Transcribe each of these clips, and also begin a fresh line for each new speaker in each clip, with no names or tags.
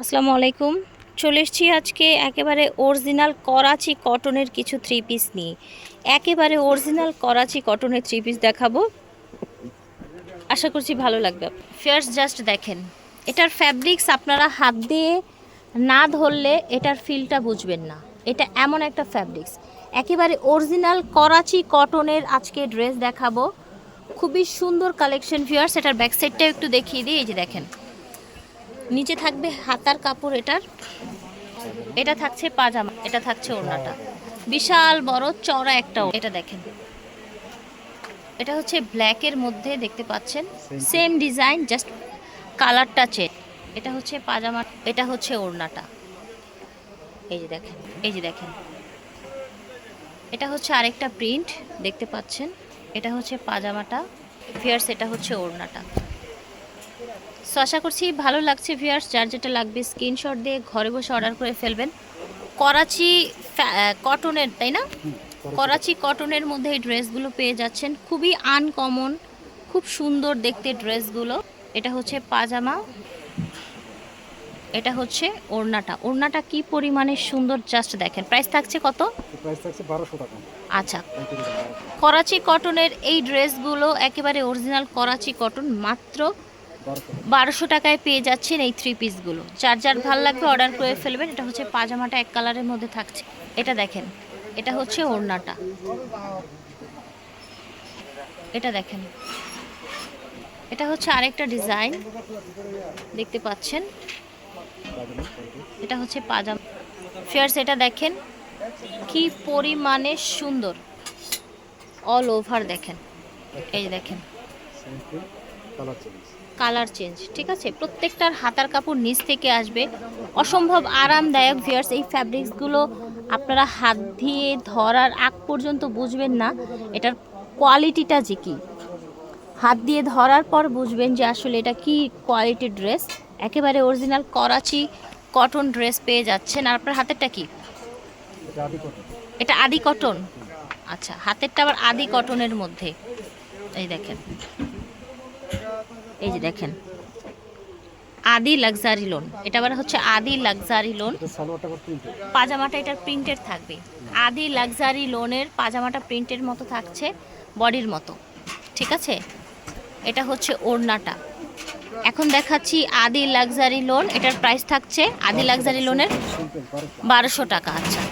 আসসালামু আলাইকুম। চলে এসেছি আজকে একেবারে অরিজিনাল করাচি কটনের কিছু থ্রি পিস নিয়ে। একেবারে অরিজিনাল করাচি কটনের থ্রি পিস দেখাবো। আশা করছি ভালো লাগবে। ফার্স্ট জাস্ট দেখেন, এটার ফ্যাব্রিক্স আপনারা হাত দিয়ে না ধরলে এটার ফিলটা বুঝবেন না। এটা এমন একটা ফ্যাব্রিক্স একেবারে অরিজিনাল করাচি কটনের আজকে ড্রেস দেখাবো। খুবই সুন্দর কালেকশন ভিউয়ার্স এটার ব্যাক সাইডটা একটু দেখিয়ে দিই। এই যে দেখেন নিচে থাকবে হাতার কাপড় এটার। এটা থাকছে পাজামা এটা থাকছে ওড়নাটা। বিশাল বড় চড়া একটা এটা দেখেন। এটা হচ্ছে ব্ল্যাকের মধ্যে দেখতে পাচ্ছেন। সেম ডিজাইন জাস্ট কালারটা চেঞ্জ এটা হচ্ছে পাজামা এটা হচ্ছে ওড়নাটা। এই যে দেখেন এই যে দেখেন। এটা হচ্ছে আরেকটা প্রিন্ট দেখতে পাচ্ছেন? এটা হচ্ছে পাজামাটা। ফিয়ার্স এটা হচ্ছে ওড়নাটা। সো আশা করছি ভালো লাগছে ভিউয়ার্স যার যেটা লাগবে স্ক্রিনশট দিয়ে ঘরে বসে অর্ডার করে ফেলবেন। করাচি কটনের তাই না? করাচি কটনের মধ্যে এই ড্রেসগুলো পেয়ে যাচ্ছেন। খুবই আনকমন খুব সুন্দর দেখতে ড্রেসগুলো এটা হচ্ছে পাজামা এটা হচ্ছে ওড়নাটা। ওড়নাটা কি পরিমাণে সুন্দর জাস্ট দেখেন। প্রাইস থাকছে কত?
প্রাইস থাকছে বারোশো টাকা।
আচ্ছা।
পাইকারি দাম 1200
করাচি কটনের এই ড্রেসগুলো একেবারে অরিজিনাল করাচি কটন মাত্র
বারোশো
টাকায় পেয়ে যাচ্ছেন এই থ্রি পিসগুলো যার যার ভালো লাগবে অর্ডার করে ফেলবেন। এটা হচ্ছে পাজামাটা এক কালারের মধ্যে থাকছে। এটা দেখেন। এটা হচ্ছে ওড়নাটা। এটা দেখেন। এটা হচ্ছে আরেকটা ডিজাইন দেখতে পাচ্ছেন? এটা হচ্ছে পাজামা। ফিয়ার্স এটা দেখেন। কি পরিমাণে সুন্দর। অল ওভার দেখেন। এই দেখেন।
কালার চেঞ্জ,
ঠিক আছে? প্রত্যেকটার হাতার কাপড় নিচ থেকে আসবে। অসম্ভব আরামদায়ক ভিয়ার্স এই ফ্যাব্রিক্সগুলো আপনারা হাত দিয়ে ধরার আগ পর্যন্ত বুঝবেন না, এটার কোয়ালিটিটা যে কী। হাত দিয়ে ধরার পর বুঝবেন যে আসলে এটা কি কোয়ালিটির ড্রেস একেবারে অরিজিনাল করাচি কটন ড্রেস পেয়ে যাচ্ছেন। আর আপনার হাতেরটা কি?
এটা আদি কটন
এটা আদি কটন আচ্ছা হাতেরটা আবার আদি কটনের মধ্যে। এই দেখেন। এই যে দেখেন। আদি লাক্সারি লোন এটা আবার হচ্ছে আদি লাক্সারি লোন পাজামাটা এটার প্রিন্টেড থাকবে। আদি লাক্সারি লোনের পাজামাটা প্রিন্টের মতো থাকছে বডির মতো। ঠিক আছে? এটা হচ্ছে ওড়নাটা। এখন দেখাচ্ছি আদি লাক্সারি লোন এটার প্রাইস থাকছে আদি লাক্সারি লোনের
বারোশো
বারোশো টাকা। আচ্ছা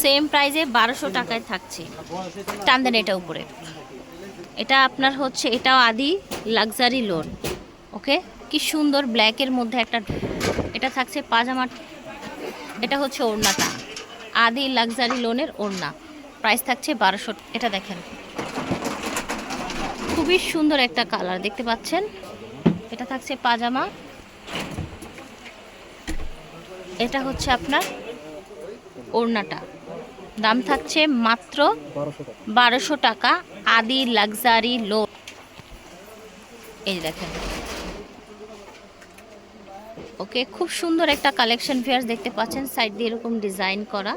সেম প্রাইজে বারোশো টাকায় থাকছে। টান দেন এটা উপরে। এটা আপনার হচ্ছে এটাও আদি লাক্সারি লোন ওকে কি সুন্দর ব্ল্যাকের মধ্যে একটা এটা থাকছে পাজামা, এটা হচ্ছে ওড়নাটা। আদি লাক্সারি লোনের ওড়না। প্রাইস থাকছে বারোশো, এটা দেখেন। খুবই সুন্দর একটা কালার দেখতে পাচ্ছেন? এটা থাকছে পাজামা। এটা হচ্ছে আপনার ওড়নাটা। দাম থাকছে মাত্র
বারোশো টাকা।
আদি লাক্সারি লো এই দেখেন। ওকে, খুব সুন্দর একটা কালেকশন ফেয়ার্স দেখতে পাচ্ছেন। সাইড দিয়ে এরকম ডিজাইন করা।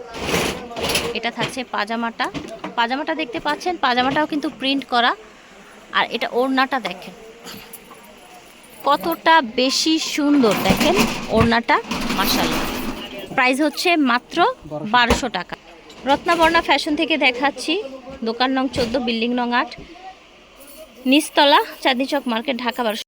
এটা থাকছে পাজামাটা। পাজামাটা দেখতে পাচ্ছেন, পাজামাটাও কিন্তু প্রিন্ট করা। আর এটা ওড়নাটা দেখেন। কতটা বেশি সুন্দর দেখেন ওড়নাটা মাসাল্লাহ প্রাইস হচ্ছে মাত্র বারোশো টাকা। রত্নাবর্ণা ফ্যাশন থেকে দেখাচ্ছি। দোকান নং চোদ্দ, বিল্ডিং নং আট। নিচতলা, চাঁদনি চক মার্কেট, ঢাকা বারোশো